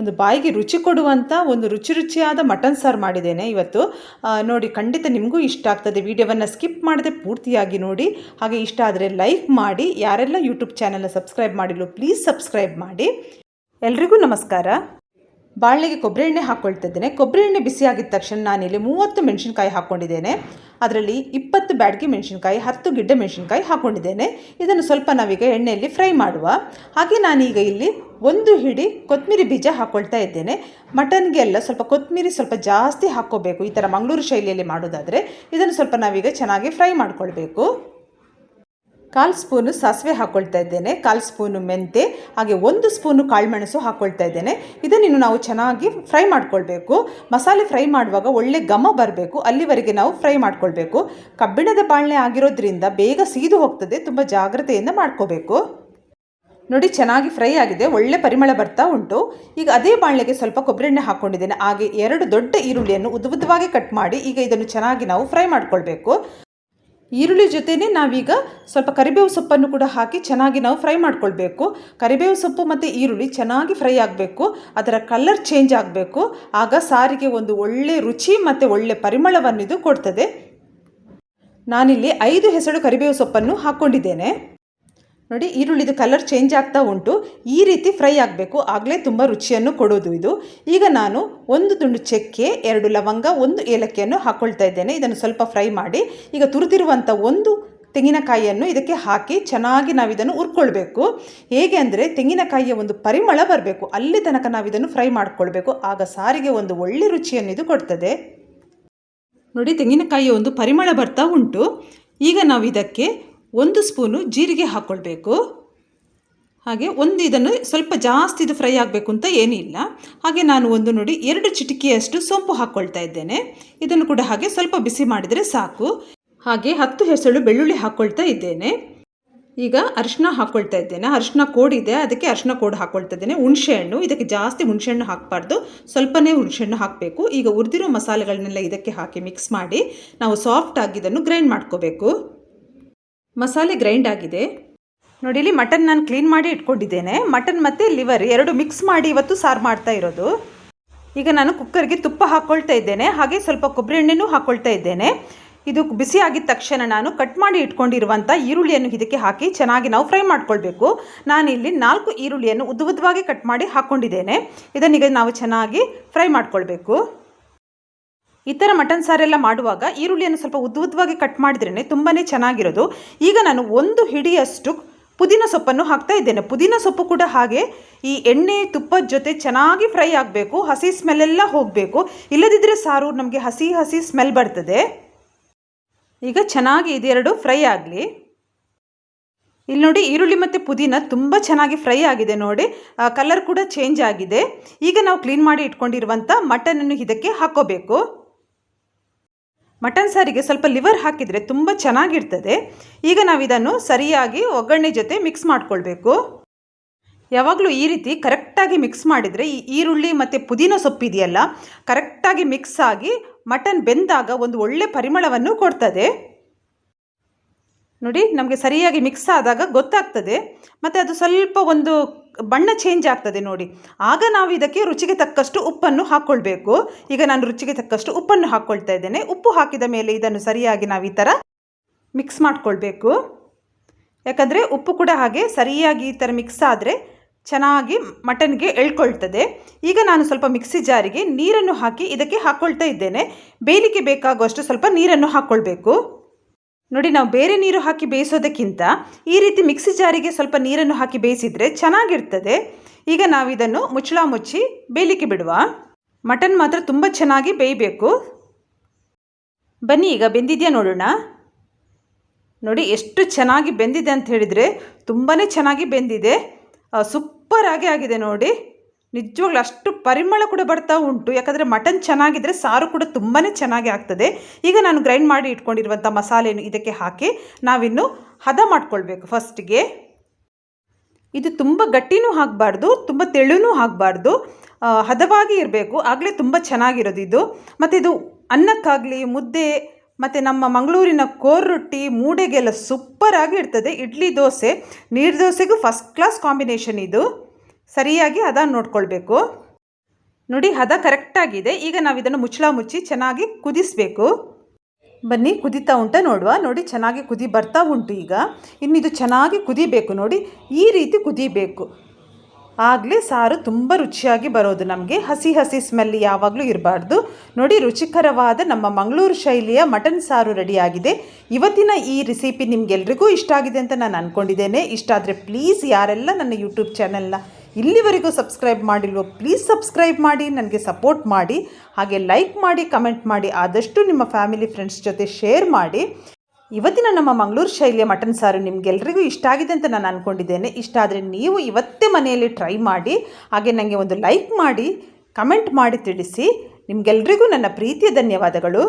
ಒಂದು ಬಾಯಿಗೆ ರುಚಿ ಕೊಡುವಂಥ ಒಂದು ರುಚಿ ರುಚಿಯಾದ ಮಟನ್ ಸಾರು ಮಾಡಿದ್ದೇನೆ ಇವತ್ತು. ನೋಡಿ, ಖಂಡಿತ ನಿಮಗೂ ಇಷ್ಟ ಆಗ್ತದೆ. ವಿಡಿಯೋವನ್ನು ಸ್ಕಿಪ್ ಮಾಡದೆ ಪೂರ್ತಿಯಾಗಿ ನೋಡಿ. ಹಾಗೆ ಇಷ್ಟ ಆದರೆ ಲೈಕ್ ಮಾಡಿ. ಯಾರೆಲ್ಲ ಯೂಟ್ಯೂಬ್ ಚಾನಲ್ನ ಸಬ್ಸ್ಕ್ರೈಬ್ ಮಾಡಿಲ್ಲ, ಪ್ಲೀಸ್ ಸಬ್ಸ್ಕ್ರೈಬ್ ಮಾಡಿ. ಎಲ್ರಿಗೂ ನಮಸ್ಕಾರ. ಬಾಳೆಗೆ ಕೊಬ್ಬರಿ ಎಣ್ಣೆ ಹಾಕ್ಕೊಳ್ತಾ ಇದ್ದೇನೆ ಕೊಬ್ಬರಿ ಎಣ್ಣೆ ಬಿಸಿ ಆಗಿದ ತಕ್ಷಣ ನಾನಿಲ್ಲಿ ಮೂವತ್ತು ಮೆಣಸಿನ್ಕಾಯಿ ಹಾಕ್ಕೊಂಡಿದ್ದೇನೆ ಅದರಲ್ಲಿ ಇಪ್ಪತ್ತು ಬ್ಯಾಡ್ಗೆ ಮೆಣಸಿನ್ಕಾಯಿ, ಹತ್ತು ಗಿಡ್ಡ ಮೆಣಸಿನ್ಕಾಯಿ ಹಾಕ್ಕೊಂಡಿದ್ದೇನೆ ಇದನ್ನು ಸ್ವಲ್ಪ ನಾವೀಗ ಎಣ್ಣೆಯಲ್ಲಿ ಫ್ರೈ ಮಾಡುವ. ಹಾಗೆ ನಾನೀಗ ಇಲ್ಲಿ ಒಂದು ಹಿಡಿ ಕೊತ್ತಂಬರಿ ಬೀಜ ಹಾಕ್ಕೊಳ್ತಾ ಇದ್ದೇನೆ. ಮಟನ್ಗೆ ಎಲ್ಲ ಸ್ವಲ್ಪ ಕೊತ್ತಂಬರಿ ಸ್ವಲ್ಪ ಜಾಸ್ತಿ ಹಾಕ್ಕೋಬೇಕು. ಈ ಥರ ಮಂಗಳೂರು ಶೈಲಿಯಲ್ಲಿ ಮಾಡೋದಾದರೆ ಇದನ್ನು ಸ್ವಲ್ಪ ನಾವೀಗ ಚೆನ್ನಾಗಿ ಫ್ರೈ ಮಾಡ್ಕೊಳ್ಬೇಕು. ಕಾಲು ಸ್ಪೂನು ಸಾಸಿವೆ ಹಾಕ್ಕೊಳ್ತಾ ಇದ್ದೇನೆ. ಕಾಲು ಸ್ಪೂನು ಮೆಂತೆ, ಹಾಗೆ ಒಂದು ಸ್ಪೂನು ಕಾಳುಮೆಣಸು ಹಾಕ್ಕೊಳ್ತಾ ಇದ್ದೇನೆ. ಇದನ್ನು ನಾವು ಚೆನ್ನಾಗಿ ಫ್ರೈ ಮಾಡ್ಕೊಳ್ಬೇಕು. ಮಸಾಲೆ ಫ್ರೈ ಮಾಡುವಾಗ ಒಳ್ಳೆ ಘಮ ಬರಬೇಕು. ಅಲ್ಲಿವರೆಗೆ ನಾವು ಫ್ರೈ ಮಾಡ್ಕೊಳ್ಬೇಕು. ಕಬ್ಬಿಣದ ಬಾಣಲೆ ಆಗಿರೋದ್ರಿಂದ ಬೇಗ ಸೀದು ಹೋಗ್ತದೆ. ತುಂಬ ಜಾಗ್ರತೆಯಿಂದ ಮಾಡ್ಕೋಬೇಕು. ನೋಡಿ, ಚೆನ್ನಾಗಿ ಫ್ರೈ ಆಗಿದೆ, ಒಳ್ಳೆ ಪರಿಮಳ ಬರ್ತಾ ಉಂಟು. ಈಗ ಅದೇ ಬಾಣಲೆಗೆ ಸ್ವಲ್ಪ ಕೊಬ್ಬರಿ ಎಣ್ಣೆ ಹಾಕ್ಕೊಂಡಿದ್ದೇನೆ ಹಾಗೆ ಎರಡು ದೊಡ್ಡ ಈರುಳ್ಳಿಯನ್ನು ಉದ್ದ ಕಟ್ ಮಾಡಿ, ಈಗ ಇದನ್ನು ಚೆನ್ನಾಗಿ ನಾವು ಫ್ರೈ ಮಾಡ್ಕೊಳ್ಬೇಕು. ಈರುಳ್ಳಿ ಜೊತೆನೇ ನಾವೀಗ ಸ್ವಲ್ಪ ಕರಿಬೇವು ಸೊಪ್ಪನ್ನು ಕೂಡ ಹಾಕಿ ಚೆನ್ನಾಗಿ ನಾವು ಫ್ರೈ ಮಾಡ್ಕೊಳ್ಬೇಕು. ಕರಿಬೇವು ಸೊಪ್ಪು ಮತ್ತು ಈರುಳ್ಳಿ ಚೆನ್ನಾಗಿ ಫ್ರೈ ಆಗಬೇಕು, ಅದರ ಕಲರ್ ಚೇಂಜ್ ಆಗಬೇಕು. ಆಗ ಸಾರಿಗೆ ಒಂದು ಒಳ್ಳೆ ರುಚಿ ಮತ್ತು ಒಳ್ಳೆ ಪರಿಮಳವನ್ನು ಇದು ಕೊಡ್ತದೆ. ನಾನಿಲ್ಲಿ ಐದು ಹೆಸರು ಕರಿಬೇವು ಸೊಪ್ಪನ್ನು ಹಾಕ್ಕೊಂಡಿದ್ದೇನೆ ನೋಡಿ, ಈರುಳ್ಳಿದು ಕಲರ್ ಚೇಂಜ್ ಆಗ್ತಾ ಉಂಟು. ಈ ರೀತಿ ಫ್ರೈ ಆಗಬೇಕು. ಆಗಲೇ ತುಂಬ ರುಚಿಯನ್ನು ಕೊಡೋದು ಇದು. ಈಗ ನಾನು ಒಂದು ತುಂಡು ಚಕ್ಕೆ, ಎರಡು ಲವಂಗ, ಒಂದು ಏಲಕ್ಕಿಯನ್ನು ಹಾಕ್ಕೊಳ್ತಾ ಇದ್ದೇನೆ. ಇದನ್ನು ಸ್ವಲ್ಪ ಫ್ರೈ ಮಾಡಿ. ಈಗ ತುರಿದಿರುವಂಥ ಒಂದು ತೆಂಗಿನಕಾಯಿಯನ್ನು ಇದಕ್ಕೆ ಹಾಕಿ ಚೆನ್ನಾಗಿ ನಾವು ಇದನ್ನು ಹೇಗೆ ಅಂದರೆ ತೆಂಗಿನಕಾಯಿಯ ಒಂದು ಪರಿಮಳ ಬರಬೇಕು. ಅಲ್ಲಿ ತನಕ ನಾವು ಇದನ್ನು ಫ್ರೈ ಮಾಡಿಕೊಳ್ಬೇಕು. ಆಗ ಸಾರಿಗೆ ಒಂದು ಒಳ್ಳೆ ರುಚಿಯನ್ನು ಇದು ಕೊಡ್ತದೆ. ನೋಡಿ, ತೆಂಗಿನಕಾಯಿಯ ಒಂದು ಪರಿಮಳ ಬರ್ತಾ ಉಂಟು. ಈಗ ನಾವು ಇದಕ್ಕೆ ಒಂದು ಸ್ಪೂನು ಜೀರಿಗೆ ಹಾಕ್ಕೊಳ್ಬೇಕು ಹಾಗೆ ಒಂದು ಇದನ್ನು ಸ್ವಲ್ಪ ಜಾಸ್ತಿ ಇದು ಫ್ರೈ ಆಗಬೇಕು ಅಂತ ಏನಿಲ್ಲ ಹಾಗೆ ನಾನು ಒಂದು ನೋಡಿ ಎರಡು ಚಿಟಿಕೆಯಷ್ಟು ಸೊಂಪು ಹಾಕ್ಕೊಳ್ತಾ ಇದ್ದೇನೆ. ಇದನ್ನು ಕೂಡ ಹಾಗೆ ಸ್ವಲ್ಪ ಬಿಸಿ ಮಾಡಿದರೆ ಸಾಕು. ಹಾಗೆ ಹತ್ತು ಹೆಸಳು ಬೆಳ್ಳುಳ್ಳಿ ಹಾಕ್ಕೊಳ್ತಾ ಇದ್ದೇನೆ. ಈಗ ಅರಿಶಿನ ಹಾಕ್ಕೊಳ್ತಾ ಇದ್ದೇನೆ. ಅರಿಶಿನ ಕೋಡಿದೆ, ಅದಕ್ಕೆ ಅರಿಶಿನ ಕೋಡ್ ಹಾಕ್ಕೊಳ್ತಾ ಇದ್ದೇನೆ. ಹುಣಸೆಹಣ್ಣು ಇದಕ್ಕೆ ಜಾಸ್ತಿ ಹುಣಸೆಹಣ್ಣು ಹಾಕಬಾರ್ದು. ಸ್ವಲ್ಪನೇ ಹುಣಸೆಹಣ್ಣು ಹಾಕಬೇಕು. ಈಗ ಉರಿದಿರೋ ಮಸಾಲೆಗಳನ್ನೆಲ್ಲ ಇದಕ್ಕೆ ಹಾಕಿ ಮಿಕ್ಸ್ ಮಾಡಿ ನಾವು ಸಾಫ್ಟ್ ಆಗಿ ಇದನ್ನು ಗ್ರೈಂಡ್ ಮಾಡ್ಕೋಬೇಕು. ಮಸಾಲೆ ಗ್ರೈಂಡ್ ಆಗಿದೆ. ನೋಡಿ, ಇಲ್ಲಿ ಮಟನ್ ನಾನು ಕ್ಲೀನ್ ಮಾಡಿ ಇಟ್ಕೊಂಡಿದ್ದೇನೆ. ಮಟನ್ ಮತ್ತು ಲಿವರ್ ಎರಡು ಮಿಕ್ಸ್ ಮಾಡಿ ಇವತ್ತು ಸಾರು ಮಾಡ್ತಾ ಇರೋದು. ಈಗ ನಾನು ಕುಕ್ಕರ್ಗೆ ತುಪ್ಪ ಹಾಕ್ಕೊಳ್ತಾ ಇದ್ದೇನೆ. ಹಾಗೆ ಸ್ವಲ್ಪ ಕೊಬ್ಬರಿ ಎಣ್ಣೆನೂ ಹಾಕ್ಕೊಳ್ತಾ ಇದ್ದೇನೆ. ಇದು ಬಿಸಿ ಆಗಿದ ತಕ್ಷಣ ನಾನು ಕಟ್ ಮಾಡಿ ಇಟ್ಕೊಂಡಿರುವಂಥ ಈರುಳ್ಳಿಯನ್ನು ಇದಕ್ಕೆ ಹಾಕಿ ಚೆನ್ನಾಗಿ ನಾವು ಫ್ರೈ ಮಾಡ್ಕೊಳ್ಬೇಕು. ನಾನಿಲ್ಲಿ ನಾಲ್ಕು ಈರುಳ್ಳಿಯನ್ನು ಉದ್ದು ಉದ್ದವಾಗಿ ಕಟ್ ಮಾಡಿ ಹಾಕ್ಕೊಂಡಿದ್ದೇನೆ ಇದನ್ನೀಗ ನಾವು ಚೆನ್ನಾಗಿ ಫ್ರೈ ಮಾಡ್ಕೊಳ್ಬೇಕು. ಈ ಥರ ಮಟನ್ ಸಾರೆಲ್ಲ ಮಾಡುವಾಗ ಈರುಳ್ಳಿಯನ್ನು ಸ್ವಲ್ಪ ಉದ್ದ ಉದ್ದವಾಗಿ ಕಟ್ ಮಾಡಿದ್ರೇ ತುಂಬಾ ಚೆನ್ನಾಗಿರೋದು. ಈಗ ನಾನು ಒಂದು ಹಿಡಿಯಷ್ಟು ಪುದೀನ ಸೊಪ್ಪನ್ನು ಹಾಕ್ತಾ ಇದ್ದೇನೆ. ಪುದೀನ ಸೊಪ್ಪು ಕೂಡ ಹಾಗೆ ಈ ಎಣ್ಣೆ ತುಪ್ಪದ ಜೊತೆ ಚೆನ್ನಾಗಿ ಫ್ರೈ ಆಗಬೇಕು. ಹಸಿ ಸ್ಮೆಲ್ಲೆಲ್ಲ ಹೋಗಬೇಕು. ಇಲ್ಲದಿದ್ದರೆ ಸಾರು ನಮಗೆ ಹಸಿ ಹಸಿ ಸ್ಮೆಲ್ ಬರ್ತದೆ. ಈಗ ಚೆನ್ನಾಗಿ ಇದೆರಡು ಫ್ರೈ ಆಗಲಿ. ಇಲ್ಲಿ ನೋಡಿ ಈರುಳ್ಳಿ ಮತ್ತು ಪುದೀನ ತುಂಬ ಚೆನ್ನಾಗಿ ಫ್ರೈ ಆಗಿದೆ ನೋಡಿ. ಕಲರ್ ಕೂಡ ಚೇಂಜ್ ಆಗಿದೆ. ಈಗ ನಾವು ಕ್ಲೀನ್ ಮಾಡಿ ಇಟ್ಕೊಂಡಿರುವಂಥ ಮಟನನ್ನು ಇದಕ್ಕೆ ಹಾಕೋಬೇಕು. ಮಟನ್ ಸಾರಿಗೆ ಸ್ವಲ್ಪ ಲಿವರ್ ಹಾಕಿದರೆ ತುಂಬ ಚೆನ್ನಾಗಿರ್ತದೆ. ಈಗ ನಾವು ಇದನ್ನು ಸರಿಯಾಗಿ ಒಗ್ಗರಣೆ ಜೊತೆ ಮಿಕ್ಸ್ ಮಾಡ್ಕೊಳ್ಬೇಕು. ಯಾವಾಗಲೂ ಈ ರೀತಿ ಕರೆಕ್ಟಾಗಿ ಮಿಕ್ಸ್ ಮಾಡಿದರೆ ಈ ಈರುಳ್ಳಿ ಮತ್ತು ಪುದೀನ ಸೊಪ್ಪಿದೆಯಲ್ಲ ಕರೆಕ್ಟಾಗಿ ಮಿಕ್ಸ್ ಆಗಿ ಮಟನ್ ಬೆಂದಾಗ ಒಂದು ಒಳ್ಳೆ ಪರಿಮಳವನ್ನು ಕೊಡ್ತದೆ. ನೋಡಿ, ನಮಗೆ ಸರಿಯಾಗಿ ಮಿಕ್ಸ್ ಆದಾಗ ಗೊತ್ತಾಗ್ತದೆ. ಮತ್ತು ಅದು ಸ್ವಲ್ಪ ಒಂದು ಬಣ್ಣ ಚೇಂಜ್ ಆಗ್ತದೆ ನೋಡಿ. ಆಗ ನಾವು ಇದಕ್ಕೆ ರುಚಿಗೆ ತಕ್ಕಷ್ಟು ಉಪ್ಪನ್ನು ಹಾಕ್ಕೊಳ್ಬೇಕು ಈಗ ನಾನು ರುಚಿಗೆ ತಕ್ಕಷ್ಟು ಉಪ್ಪನ್ನು ಹಾಕ್ಕೊಳ್ತಾ ಇದ್ದೇನೆ. ಉಪ್ಪು ಹಾಕಿದ ಮೇಲೆ ಇದನ್ನು ಸರಿಯಾಗಿ ನಾವು ಈ ಥರ ಮಿಕ್ಸ್ ಮಾಡಿಕೊಳ್ಬೇಕು. ಯಾಕಂದರೆ ಉಪ್ಪು ಕೂಡ ಹಾಗೆ ಸರಿಯಾಗಿ ಈ ಥರ ಮಿಕ್ಸ್ ಆದರೆ ಚೆನ್ನಾಗಿ ಮಟನ್ಗೆ ಎಳ್ಕೊಳ್ತದೆ. ಈಗ ನಾನು ಸ್ವಲ್ಪ ಮಿಕ್ಸಿ ಜಾರಿಗೆ ನೀರನ್ನು ಹಾಕಿ ಇದಕ್ಕೆ ಹಾಕ್ಕೊಳ್ತಾ ಇದ್ದೇನೆ. ಬೇಯಲಿಕ್ಕೆ ಬೇಕಾಗುವಷ್ಟು ಸ್ವಲ್ಪ ನೀರನ್ನು ಹಾಕ್ಕೊಳ್ಬೇಕು ನೋಡಿ, ನಾವು ಬೇರೆ ನೀರು ಹಾಕಿ ಬೇಯಿಸೋದಕ್ಕಿಂತ ಈ ರೀತಿ ಮಿಕ್ಸಿ ಜಾರಿಗೆ ಸ್ವಲ್ಪ ನೀರನ್ನು ಹಾಕಿ ಬೇಯಿಸಿದರೆ ಚೆನ್ನಾಗಿರ್ತದೆ. ಈಗ ನಾವು ಇದನ್ನು ಮುಚ್ಚಳ ಮುಚ್ಚಿ ಬೇಯಲಿಕ್ಕೆ ಬಿಡುವ. ಮಟನ್ ಮಾತ್ರ ತುಂಬ ಚೆನ್ನಾಗಿ ಬೇಯಬೇಕು. ಬನ್ನಿ, ಈಗ ಬೆಂದಿದೆಯಾ ನೋಡೋಣ. ನೋಡಿ, ಎಷ್ಟು ಚೆನ್ನಾಗಿ ಬೆಂದಿದೆ ಅಂತ ಹೇಳಿದರೆ ತುಂಬಾ ಚೆನ್ನಾಗಿ ಬೆಂದಿದೆ. ಸೂಪರ್ ಆಗಿ ಆಗಿದೆ ನೋಡಿ. ನಿಜವಾಗ್ಲೂ ಅಷ್ಟು ಪರಿಮಳ ಕೂಡ ಬರ್ತಾ ಉಂಟು. ಯಾಕಂದರೆ ಮಟನ್ ಚೆನ್ನಾಗಿದ್ದರೆ ಸಾರು ಕೂಡ ತುಂಬಾ ಚೆನ್ನಾಗಿ ಆಗ್ತದೆ. ಈಗ ನಾನು ಗ್ರೈಂಡ್ ಮಾಡಿ ಇಟ್ಕೊಂಡಿರುವಂಥ ಮಸಾಲೆಯನ್ನು ಇದಕ್ಕೆ ಹಾಕಿ ನಾವಿನ್ನು ಹದ ಮಾಡ್ಕೊಳ್ಬೇಕು ಫಸ್ಟಿಗೆ. ಇದು ತುಂಬ ಗಟ್ಟಿನೂ ಆಗಬಾರ್ದು, ತುಂಬ ತೆಳುನೂ ಆಗಬಾರ್ದು. ಹದವಾಗಿ ಇರಬೇಕು. ಆಗಲೇ ತುಂಬ ಚೆನ್ನಾಗಿರೋದು ಇದು. ಮತ್ತು ಇದು ಅನ್ನಕ್ಕಾಗಲಿ, ಮುದ್ದೆ, ಮತ್ತು ನಮ್ಮ ಮಂಗಳೂರಿನ ಕೋರ್ ರೊಟ್ಟಿ ಮೂಡೆಗೆಲ್ಲ ಸೂಪರಾಗಿ ಇರ್ತದೆ. ಇಡ್ಲಿ ದೋಸೆ, ನೀರು ದೋಸೆಗೂ ಫಸ್ಟ್ ಕ್ಲಾಸ್ ಕಾಂಬಿನೇಷನ್ ಇದು. ಸರಿಯಾಗಿ ಹದ ನೋಡ್ಕೊಳ್ಬೇಕು. ನೋಡಿ, ಹದ ಕರೆಕ್ಟಾಗಿದೆ ಈಗ ನಾವು ಇದನ್ನು ಮುಚ್ಚಳ ಮುಚ್ಚಿ ಚೆನ್ನಾಗಿ ಕುದಿಸಬೇಕು. ಬನ್ನಿ, ಕುದೀತಾ ಉಂಟ ನೋಡುವ. ನೋಡಿ, ಚೆನ್ನಾಗಿ ಕುದಿ ಬರ್ತಾ ಉಂಟು ಈಗ. ಇನ್ನು ಇದು ಚೆನ್ನಾಗಿ ಕುದಿಬೇಕು ನೋಡಿ. ಈ ರೀತಿ ಕುದಿಬೇಕು. ಆಗಲೇ ಸಾರು ತುಂಬ ರುಚಿಯಾಗಿ ಬರೋದು ನಮಗೆ. ಹಸಿ ಹಸಿ ಸ್ಮೆಲ್ ಯಾವಾಗಲೂ ಇರಬಾರ್ದು. ನೋಡಿ, ರುಚಿಕರವಾದ ನಮ್ಮ ಮಂಗಳೂರು ಶೈಲಿಯ ಮಟನ್ ಸಾರು ರೆಡಿಯಾಗಿದೆ. ಇವತ್ತಿನ ಈ ರೆಸಿಪಿ ನಿಮಗೆಲ್ರಿಗೂ ಇಷ್ಟ ಆಗಿದೆ ಅಂತ ನಾನು ಅಂದ್ಕೊಂಡಿದ್ದೇನೆ ಇಷ್ಟ ಆದರೆ ಪ್ಲೀಸ್ ಯಾರೆಲ್ಲ ನನ್ನ ಯೂಟ್ಯೂಬ್ ಚಾನೆಲ್ನ ಇಲ್ಲಿವರೆಗೂ ಸಬ್ಸ್ಕ್ರೈಬ್ ಮಾಡಿಲ್ವೋ ಪ್ಲೀಸ್ ಸಬ್ಸ್ಕ್ರೈಬ್ ಮಾಡಿ, ನನಗೆ ಸಪೋರ್ಟ್ ಮಾಡಿ, ಹಾಗೆ ಲೈಕ್ ಮಾಡಿ ಕಮೆಂಟ್ ಮಾಡಿ, ಆದಷ್ಟು ನಿಮ್ಮ ಫ್ಯಾಮಿಲಿ ಫ್ರೆಂಡ್ಸ್ ಜೊತೆ ಶೇರ್ ಮಾಡಿ. ಇವತ್ತಿನ ನಮ್ಮ ಮಂಗಳೂರು ಶೈಲಿಯ ಮಟನ್ ಸಾರು ನಿಮಗೆಲ್ರಿಗೂ ಇಷ್ಟ ಆಗಿದೆ ಅಂತ ನಾನು ಅಂದ್ಕೊಂಡಿದ್ದೇನೆ ಇಷ್ಟ ಆದರೆ ನೀವು ಇವತ್ತೇ ಮನೆಯಲ್ಲಿ ಟ್ರೈ ಮಾಡಿ, ಹಾಗೆ ನನಗೆ ಒಂದು ಲೈಕ್ ಮಾಡಿ ಕಮೆಂಟ್ ಮಾಡಿ ತಿಳಿಸಿ. ನಿಮಗೆಲ್ರಿಗೂ ನನ್ನ ಪ್ರೀತಿಯ ಧನ್ಯವಾದಗಳು.